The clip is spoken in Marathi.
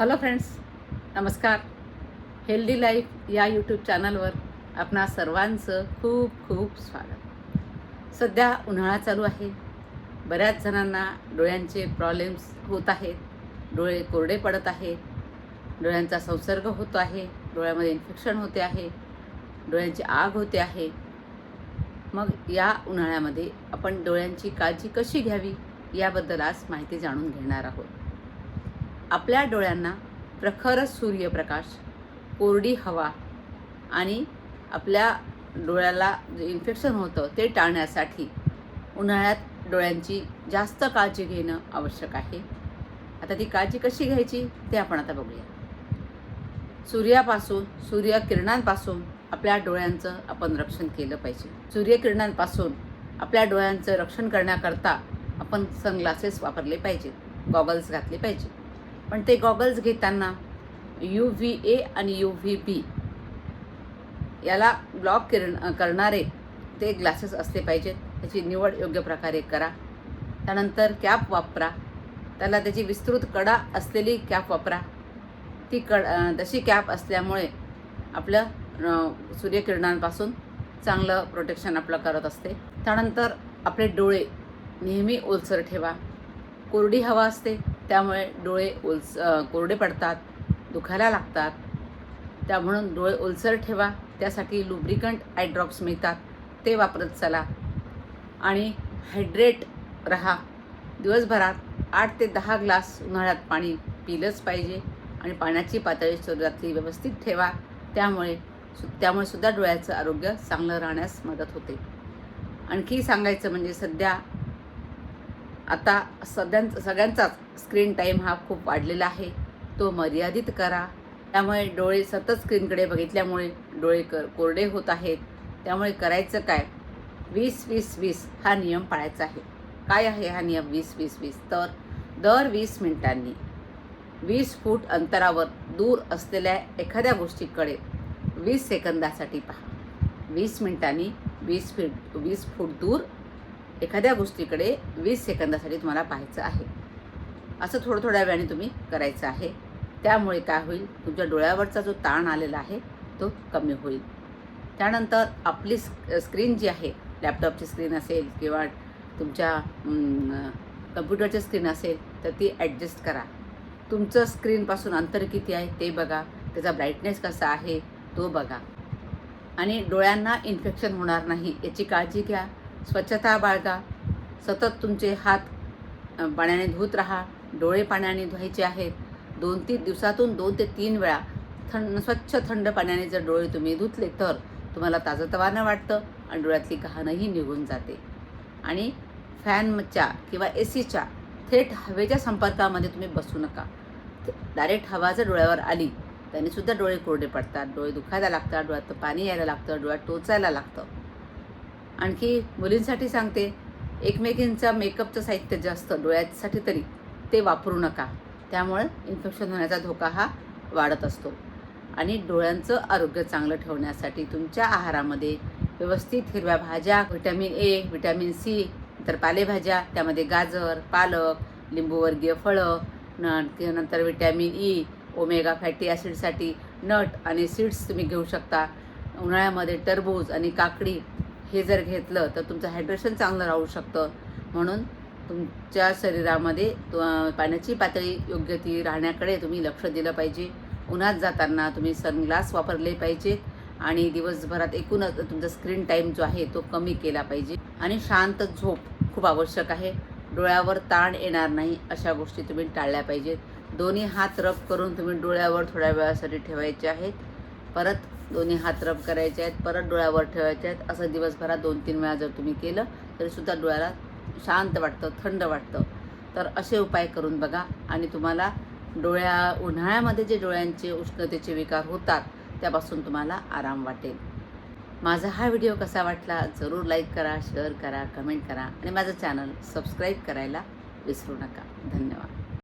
हॅलो फ्रेंड्स नमस्कार. हेल्दी लाईफ या यूट्यूब चॅनलवर आपणा सर्वांचं खूप खूप स्वागत. सध्या उन्हाळा चालू आहे. बऱ्याच जणांना डोळ्यांचे प्रॉब्लेम्स होत आहेत. डोळे कोरडे पडत आहेत. डोळ्यांचा संसर्ग होतो आहे. डोळ्यामध्ये इन्फेक्शन होते आहे. डोळ्यांची आग होते आहे. मग या उन्हाळ्यामध्ये आपण डोळ्यांची काळजी कशी घ्यावी याबद्दल आज माहिती जाणून घेणार आहोत. आपल्या डोळ्यांना प्रखर सूर्यप्रकाश कोरडी हवा आणि आपल्या डोळ्याला जे इन्फेक्शन होतं ते टाळण्यासाठी उन्हाळ्यात डोळ्यांची जास्त काळजी घेणं आवश्यक आहे. आता ती काळजी कशी घ्यायची ते आपण आता बघूया. सूर्यापासून सूर्यकिरणांपासून आपल्या डोळ्यांचं आपण रक्षण केलं पाहिजे. सूर्यकिरणांपासून आपल्या डोळ्यांचं रक्षण करण्याकरता आपण सनग्लासेस वापरले पाहिजेत गॉगल्स घातले पाहिजेत. पण ते गॉगल्स घेताना यू व्ही ए आणि यू व्ही बी याला ब्लॉक किरण करणारे ते ग्लासेस असले पाहिजेत. त्याची निवड योग्य प्रकारे करा. त्यानंतर कॅप वापरा. त्याला त्याची विस्तृत कडा असलेली कॅप वापरा. ती कड तशी कॅप असल्यामुळे आपलं सूर्यकिरणांपासून चांगलं प्रोटेक्शन आपलं करत असते. त्यानंतर आपले डोळे नेहमी ओलसर ठेवा. कोरडी हवा असते. त्यामुळे डोळे ओलस कोरडे पडतात दुखायला लागतात. त्या म्हणून डोळे ओलसर ठेवा त्यासाठी लुब्रिकंट आयड्रॉप्स मिळतात ते वापरत चला. आणि हायड्रेट राहा. दिवसभरात आठ ते दहा ग्लास उन्हाळ्यात पाणी पिलंच पाहिजे आणि पाण्याची पातळी शरीरातली व्यवस्थित ठेवा. त्यामुळे सु त्यामुळे सुद्धा डोळ्याचं आरोग्य चांगलं राहण्यास मदत होते. आणखी सांगायचं म्हणजे सध्या आता सध्या सगळ्यांचाच स्क्रीन टाईम हा खूप वाढलेला आहे. तो मर्यादित करा. त्यामुळे डोळे सतत स्क्रीनकडे बघितल्यामुळे डोळे क कोरडे होत आहेत. त्यामुळे करायचं काय? वीस वीस वीस हा नियम पाळायचा आहे. काय आहे हा नियम? वीस वीस वीस. तर दर वीस मिनिटांनी वीस फूट अंतरावर दूर असलेल्या एखाद्या गोष्टीकडे वीस सेकंदासाठी पहा. वीस मिनिटांनी वीस फीट वीस फूट दूर एखाद्या गोष्टीकडे वीस सेकंदासाठी तुम्हाला पाहायचं आहे. असं थोडं थोड्या वेळाने तुम्ही करायचं आहे. त्यामुळे काय होईल? तुमच्या डोळ्यावरचा जो ताण आलेला आहे तो कमी होईल. त्यानंतर आपली स्क्रीन जी आहे लॅपटॉपची स्क्रीन असेल किंवा तुमच्या कम्प्युटरची स्क्रीन असेल तर ती ॲडजस्ट करा. तुमचं स्क्रीनपासून अंतर किती आहे ते बघा. त्याचा ब्राईटनेस कसा आहे तो बघा. आणि डोळ्यांना इन्फेक्शन होणार नाही याची काळजी घ्या. स्वच्छता बाळगा. सतत तुमचे हात पाण्याने धुत राहा. डोळे पाण्याने धुवायचे आहेत. दोन तीन दिवसातून दोन ते तीन वेळा थंड स्वच्छ थंड पाण्याने जर डोळे तुम्ही धुतले तर तुम्हाला ताजंतवानं वाटतं आणि डोळ्यातली घाणही निघून जाते. आणि फॅनच्या किंवा ए सीच्या थेट हवेच्या संपर्कामध्ये तुम्ही बसू नका. डायरेक्ट हवा जर डोळ्यावर आली त्यानेसुद्धा डोळे कोरडे पडतात. डोळे दुखायला लागतात डोळ्यात पाणी यायला लागतं डोळ्यात टोचायला लागतं. आणखी मुलींसाठी सांगते एकमेकींचा मेकअपचं साहित्य जास्त डोळ्यासाठी तरी ते वापरू नका. त्यामुळे इन्फेक्शन होण्याचा धोका हा वाढत असतो. आणि डोळ्यांचं आरोग्य चांगलं ठेवण्यासाठी तुमच्या आहारामध्ये व्यवस्थित हिरव्या भाज्या व्हिटॅमिन ए व्हिटॅमिन सी नंतर पालेभाज्या त्यामध्ये गाजर पालक लिंबूवर्गीय फळं न नंतर व्हिटॅमिन ई ओमेगा फॅटी ॲसिडसाठी नट आणि सीड्स तुम्ही घेऊ शकता. उन्हाळ्यामध्ये टरबूज आणि काकडी हे जर घेतलं तर तुमचं हायड्रेशन चांगलं राहू शकतं. म्हणून तुमच्या शरीरामध्ये पाण्याची पातळी योग्य ती राहण्याकडे तुम्ही लक्ष दिलं पाहिजे. उन्हात जाताना तुम्ही सनग्लास वापरले पाहिजेत आणि दिवसभरात एकूणच तुमचा स्क्रीन टाईम जो आहे तो कमी केला पाहिजे. आणि शांत झोप खूप आवश्यक आहे. डोळ्यावर ताण येणार नाही अशा गोष्टी तुम्ही टाळल्या पाहिजेत. दोन्ही हात रब करून तुम्ही डोळ्यावर थोड्या वेळासाठी ठेवायचे आहेत. परत दोन्ही हात रब करायचे आहेत परत डोळ्यावर ठेवायचे आहेत. असं दिवसभरात दोन तीन वेळा जर तुम्ही केलं तरीसुद्धा डोळ्याला शांत वाटतं थंड वाटतं. तर असे उपाय करून बघा. आणि तुम्हाला डोळ्या उन्हाळ्यामध्ये जे डोळ्यांचे उष्णतेचे विकार होतात त्यापासून तुम्हाला आराम वाटेल. माझा हा व्हिडिओ कसा वाटला जरूर लाईक करा शेअर करा कमेंट करा. आणि माझं चॅनल सबस्क्राईब करायला विसरू नका. धन्यवाद.